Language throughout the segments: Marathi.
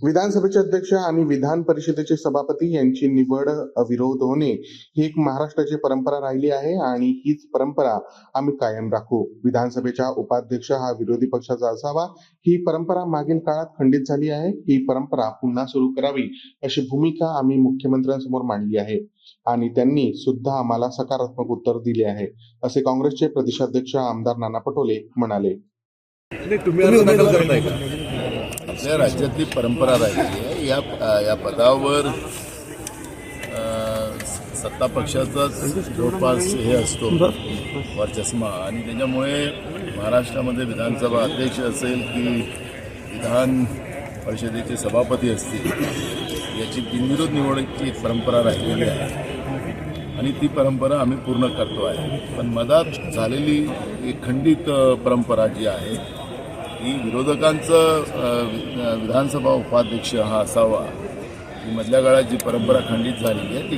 विधानसभेचे अध्यक्ष आणि विधान परिषदेचे सभापती यांची निवड अविरोध होणे ही एक महाराष्ट्राची परंपरा राहिली आहे आणि हीच परंपरा आम्ही कायम राखू. विधानसभेच्या उपाध्यक्ष हा विरोधी पक्षाचा असावा. ही परंपरा मागील काळात खंडित झाली आहे. ही परंपरा पुन्हा सुरू करावी अशी भूमिका आम्ही मुख्यमंत्र्यांसमोर मांडली आहे आणि त्यांनी सुद्धा आम्हाला सकारात्मक उत्तर दिले आहे असे काँग्रेसचे प्रदेशाध्यक्ष आमदार नाना पटोले म्हणाले. तुम्ही आपल्या राज्यातली परंपरा राहिली आहे. या या पदावर सत्ता पक्षाचाच जवळपास हे असतो वर्चस्मा आणि त्याच्यामुळे महाराष्ट्रामध्ये विधानसभा अध्यक्ष असेल की विधान परिषदेचे सभापती असतील याची बिनविरोध निवडची एक परंपरा राहिलेली आहे. आणि ती परंपरा आम्ही पूर्ण करतो आहे. पण मधात झालेली एक खंडित परंपरा जी आहे ही विरोधकांचं विधानसभा उपाध्यक्ष हा असावा. ही मधल्या काळात जी परंपरा खंडित झालेली आहे ती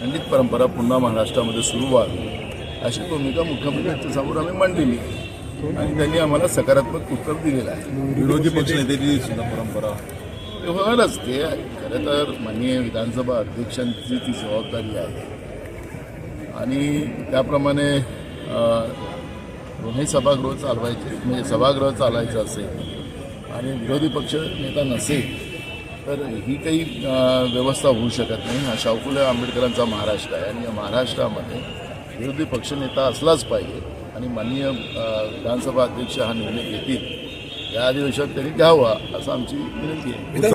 खंडित परंपरा पुन्हा महाराष्ट्रामध्ये सुरू व्हावी. अशी भूमिका मुख्यमंत्र्यांच्या समोर आम्ही मांडलेली आणि त्यांनी आम्हाला सकारात्मक उत्तर दिलेलं आहे. विरोधी पक्षनेत्याची सुद्धा परंपरा. ते होणारच. ते खरं तर माननीय विधानसभा अध्यक्षांची ती जबाबदारी आहे. आणि त्याप्रमाणे दोन्ही सभागृह चालवायचे म्हणजे सभागृह चालायचं असेल आणि विरोधी पक्ष नेता नसेल तर ही काही व्यवस्था होऊ शकत नाही. हा शाहू आंबेडकरांचा महाराष्ट्र आहे आणि या महाराष्ट्रामध्ये विरोधी पक्षनेता असलाच पाहिजे आणि माननीय विधानसभा अध्यक्ष हा निर्णय घेतील. या अधिवेशनात त्यांनी घ्यावा असं आमची विनंती आहे.